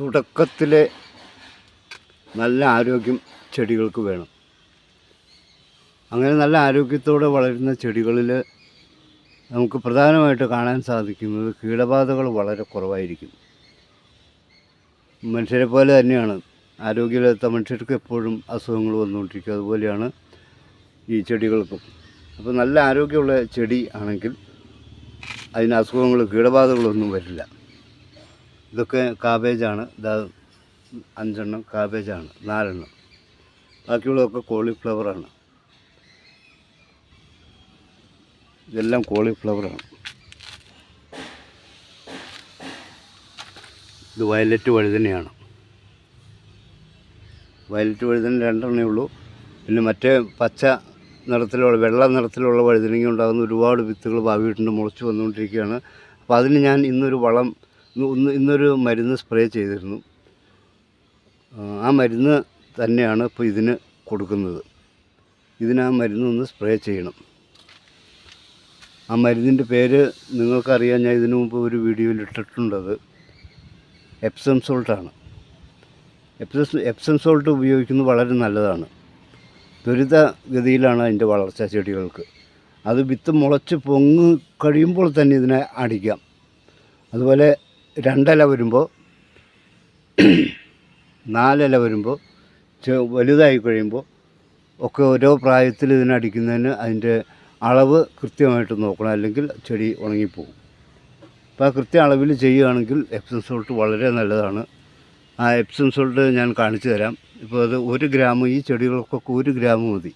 തുടക്കത്തിലെ നല്ല ആരോഗ്യം ചെടികൾക്ക് വേണം. അങ്ങനെ നല്ല ആരോഗ്യത്തോടെ വളരുന്ന ചെടികളിൽ നമുക്ക് പ്രധാനമായിട്ട് കാണാൻ സാധിക്കുന്നത് കീടബാധകൾ വളരെ കുറവായിരിക്കും. മനുഷ്യരെ പോലെ തന്നെയാണ്. ആരോഗ്യമില്ലാത്ത മനുഷ്യർക്ക് എപ്പോഴും അസുഖങ്ങൾ വന്നുകൊണ്ടിരിക്കും. അതുപോലെയാണ് ഈ ചെടികൾക്കും. അപ്പോൾ നല്ല ആരോഗ്യമുള്ള ചെടി ആണെങ്കിൽ അതിന് അസുഖങ്ങൾ കീടബാധകളൊന്നും വരില്ല. ഇതൊക്കെ കാബേജാണ്. ഇതാ അഞ്ചെണ്ണം കാബേജാണ്. നാലെണ്ണം. ബാക്കിയുള്ളതൊക്കെ കോളിഫ്ലവറാണ്. ഇതെല്ലാം കോളിഫ്ലവറാണ്. ഇത് വയലറ്റ് വഴുതനയാണ് വയലറ്റ് വഴുതന രണ്ടെണ്ണേ ഉള്ളൂ. പിന്നെ മറ്റേ പച്ച നിറത്തിലുള്ള വെള്ള നിറത്തിലുള്ള വഴുതനങ്ങ ഉണ്ടാകുന്ന ഒരുപാട് വിത്തുകൾ ഭാവിയിട്ടുണ്ട് മുളച്ച് വന്നുകൊണ്ടിരിക്കുകയാണ്. അപ്പോൾ അതിന് ഞാൻ ഇന്നൊരു വളം ഇന്ന് ഇന്നൊരു മരുന്ന് സ്പ്രേ ചെയ്തിരുന്നു. ആ, മരുന്ന് തന്നെയാണ് ഇപ്പോൾ ഇതിന് കൊടുക്കുന്നത്. ഇതിന് ആ മരുന്ന് ഒന്ന് സ്പ്രേ ചെയ്യണം. ആ മരുന്നിന്റെ പേര് നിങ്ങൾക്കറിയാം. ഞാൻ ഇതിനു മുമ്പ് ഒരു വീഡിയോയിൽ ഇട്ടിട്ടുണ്ടത് എപ്സം സോൾട്ടാണ് എപ്സം എപ്സം സോൾട്ട് ഉപയോഗിക്കുന്നത് വളരെ നല്ലതാണ്. ത്വരിതഗതിയിലാണ് അതിന്റെ വളർച്ച ചെടികൾക്ക്. അത് വിത്ത് മുളച്ച് പൊങ്ങ് കഴിയുമ്പോൾ തന്നെ ഇതിനെ അടിക്കാം. അതുപോലെ രണ്ടില വരുമ്പോൾ നാലില വരുമ്പോൾ വലുതായി കഴിയുമ്പോൾ ഒക്കെ ഓരോ പ്രായത്തിൽ ഇതിനടിക്കുന്നതിന് അതിന്റെ അളവ് കൃത്യമായിട്ട് നോക്കണം. അല്ലെങ്കിൽ ചെടി ഉണങ്ങിപ്പോകും. അപ്പോൾ ആ കൃത്യ അളവിൽ ചെയ്യുകയാണെങ്കിൽ എപ്സം സോൾട്ട് വളരെ നല്ലതാണ്. ആ എപ്സം സോൾട്ട് ഞാൻ കാണിച്ചു തരാം. ഇപ്പോൾ അത് ഒരു ഗ്രാം ഈ ചെടികൾക്കൊക്കെ ഒരു ഗ്രാം മതി.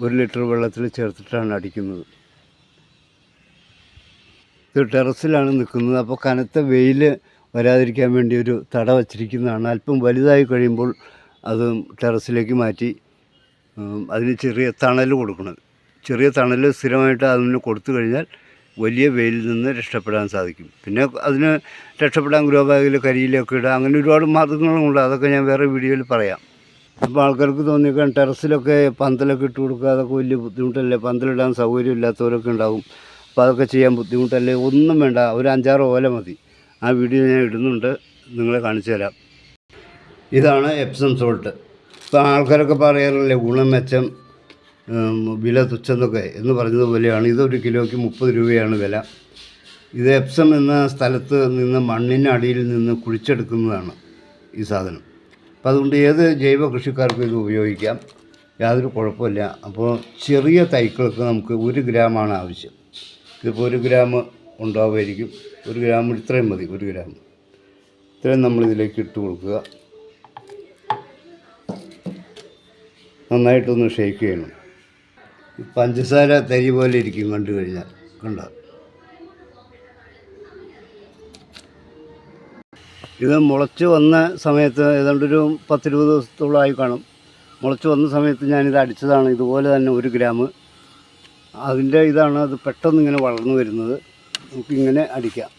ഒരു ലിറ്റർ വെള്ളത്തിൽ ചേർത്തിട്ടാണ് അടിക്കുന്നത്. ഇത് ടെറസിലാണ് നിൽക്കുന്നത്. അപ്പോൾ കനത്ത വെയിൽ വരാതിരിക്കാൻ വേണ്ടി ഒരു തട വച്ചിരിക്കുന്നതാണ്. അല്പം വലുതായി കഴിയുമ്പോൾ അത് ടെറസിലേക്ക് മാറ്റി അതിന് ചെറിയ തണൽ കൊടുക്കണം. ചെറിയ തണൽ സ്ഥിരമായിട്ട് അതിന് കൊടുത്തു കഴിഞ്ഞാൽ വലിയ വെയിലിൽ നിന്ന് രക്ഷപ്പെടാൻ സാധിക്കും. പിന്നെ അതിന് രക്ഷപ്പെടാൻ ഗ്രോ ബാഗിൽ കരിയിലൊക്കെ ഇടുക അങ്ങനെ ഒരുപാട് മാർഗങ്ങളുണ്ട് അതൊക്കെ ഞാൻ വേറെ വീഡിയോയിൽ പറയാം. അപ്പോൾ ആൾക്കാർക്ക് തോന്നിയേക്കാൻ ടെറസിലൊക്കെ പന്തലൊക്കെ ഇട്ട് കൊടുക്കുക. അതൊക്കെ വലിയ ബുദ്ധിമുട്ടല്ലേ? പന്തലിടാൻ സൗകര്യമില്ലാത്തവരൊക്കെ ഉണ്ടാവും. അപ്പോൾ അതൊക്കെ ചെയ്യാൻ ബുദ്ധിമുട്ടല്ലേ? ഒന്നും വേണ്ട. ഒരു അഞ്ചാറ് ഓല മതി. ആ വീഡിയോ ഞാൻ ഇടുന്നുണ്ട്. നിങ്ങളെ കാണിച്ചു തരാം. ഇതാണ് എപ്സം സോൾട്ട് ഇപ്പോൾ ആൾക്കാരൊക്കെ പറയാറില്ലേ ഗുണം മെച്ചം ഉം, വില തുച്ഛെന്നൊക്കെ എന്ന് പറഞ്ഞതുപോലെയാണ് ഇതൊരു കിലോയ്ക്ക് മുപ്പത് രൂപയാണ് വില. ഇത് എപ്സം എന്ന സ്ഥലത്ത് നിന്ന് മണ്ണിനടിയിൽ നിന്ന് കുഴിച്ചെടുക്കുന്നതാണ് ഈ സാധനം. അപ്പോൾ അതുകൊണ്ട് ഏത് ജൈവ കൃഷിക്കാർക്കും ഇത് ഉപയോഗിക്കാം. യാതൊരു കുഴപ്പമില്ല. അപ്പോൾ ചെറിയ തൈക്കൾക്ക് നമുക്ക് ഒരു ഗ്രാമാണ് ആവശ്യം. ഇതിപ്പോൾ ഒരു ഗ്രാം ഉണ്ടാവുമായിരിക്കും. ഒരു ഗ്രാം ഇത്രയും മതി ഒരു ഗ്രാം. ഇത്രയും നമ്മൾ ഇതിലേക്ക് ഇട്ട് കൊടുക്കുക. നന്നായിട്ടൊന്ന് ഷേക്ക് ചെയ്യണം. പഞ്ചസാര തരി പോലെ ഇരിക്കും കണ്ടു കഴിഞ്ഞാൽ. കണ്ട? ഇത് മുളച്ച് വന്ന സമയത്ത് ഏതാണ്ടൊരു പത്തിരുപത് ദിവസത്തോളമായി കാണും. മുളച്ച് വന്ന സമയത്ത് ഞാനിത് അടിച്ചതാണ്. ഇതുപോലെ തന്നെ ഒരു ഗ്രാം അതിന്റെ ഇതാണ് അത് പെട്ടെന്ന് ഇങ്ങനെ വളർന്നു വരുന്നത്. നമുക്കിങ്ങനെ അടിക്കാം.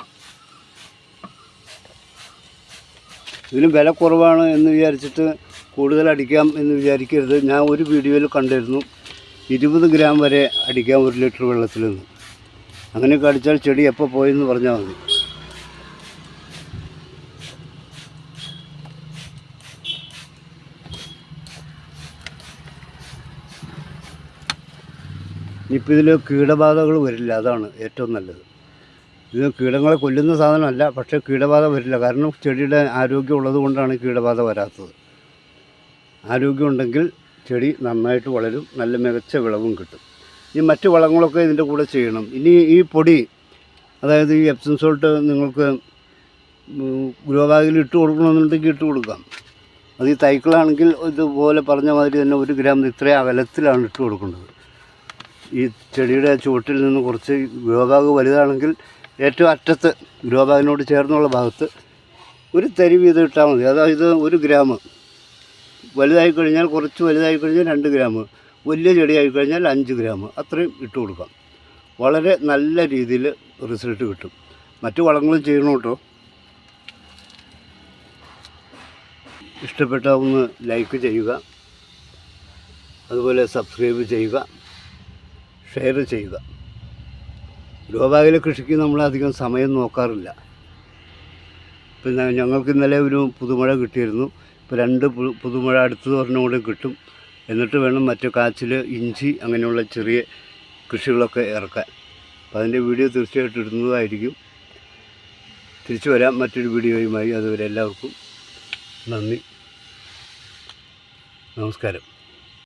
ഇതിന് വില കുറവാണ് എന്ന് വിചാരിച്ചിട്ട് കൂടുതൽ അടിക്കാം എന്ന് വിചാരിക്കരുത്. ഞാൻ ഒരു വീഡിയോയിൽ കണ്ടിരുന്നു ഇരുപത് ഗ്രാം വരെ അടിക്കാം ഒരു ലിറ്റർ വെള്ളത്തിൽ നിന്ന് അങ്ങനെയൊക്കെ അടിച്ചാൽ ചെടി എപ്പോൾ പോയെന്ന് പറഞ്ഞാൽ മതി. ഇനിയിപ്പോൾ ഇതിൽ കീടബാധകൾ വരില്ല അതാണ് ഏറ്റവും നല്ലത്. ഇത് കീടങ്ങളെ കൊല്ലുന്ന സാധനമല്ല പക്ഷേ കീടബാധ വരില്ല. കാരണം ചെടിയുടെ ആരോഗ്യം ഉള്ളത് കൊണ്ടാണ് കീടബാധ വരാത്തത്. ആരോഗ്യമുണ്ടെങ്കിൽ ചെടി നന്നായിട്ട് വളരും നല്ല മികച്ച വിളവും കിട്ടും. ഇനി മറ്റു വളങ്ങളൊക്കെ ഇതിന്റെ കൂടെ ചെയ്യണം. ഇനി ഈ പൊടി അതായത് ഈ എപ്സം സോൾട്ട് നിങ്ങൾക്ക് ഗ്രോ ബാഗിൽ ഇട്ട് കൊടുക്കണമെന്നുണ്ടെങ്കിൽ ഇട്ട് കൊടുക്കാം. അത് ഈ തൈക്കളാണെങ്കിൽ ഇതുപോലെ പറഞ്ഞ മാതിരി തന്നെ ഒരു ഗ്രാം ഇത്രയും അകലത്തിലാണ് ഇട്ട് കൊടുക്കേണ്ടത് ഈ ചെടിയുടെ ചുവട്ടിൽ നിന്ന് കുറച്ച് ഗ്രോ ബാഗ് വലുതാണെങ്കിൽ ഏറ്റവും അറ്റത്ത് ഗ്രോ ബാഗിനോട് ചേർന്നുള്ള ഭാഗത്ത് ഒരു തരി വീതം ഇട്ടാൽ മതി. അതായത് ഒരു ഗ്രാം. വലുതായി കഴിഞ്ഞാൽ കുറച്ച് വലുതായി കഴിഞ്ഞാൽ രണ്ട് ഗ്രാം. വലിയ ചെടിയായി കഴിഞ്ഞാൽ അഞ്ച് ഗ്രാം. അത്രയും ഇട്ട് കൊടുക്കാം. വളരെ നല്ല രീതിയിൽ റിസൾട്ട് കിട്ടും. മറ്റു വളങ്ങളും ചെയ്യണം കേട്ടോ. ഇഷ്ടപ്പെട്ട ഒന്ന് ലൈക്ക് ചെയ്യുക. അതുപോലെ സബ്സ്ക്രൈബ് ചെയ്യുക. ഷെയർ ചെയ്യുക ഗ്രോബാഗിലെ കൃഷിക്ക് നമ്മൾ അധികം സമയം നോക്കാറില്ല. പിന്നെ ഞങ്ങൾക്ക് ഇന്നലെ ഒരു പുതുമഴ കിട്ടിയിരുന്നു. ഇപ്പോൾ രണ്ട് പുതുമഴ അടുത്തത് പറഞ്ഞുകൂടെ കിട്ടും. എന്നിട്ട് വേണം മറ്റു കാച്ചിൽ ഇഞ്ചി അങ്ങനെയുള്ള ചെറിയ കൃഷികളൊക്കെ ഇറക്കാൻ. അപ്പോൾ അതിന്റെ വീഡിയോ തീർച്ചയായിട്ടും ഇടുന്നതായിരിക്കും. തിരിച്ചു വരാം മറ്റൊരു വീഡിയോയുമായി. അതുവരെ എല്ലാവർക്കും നന്ദി. നമസ്കാരം.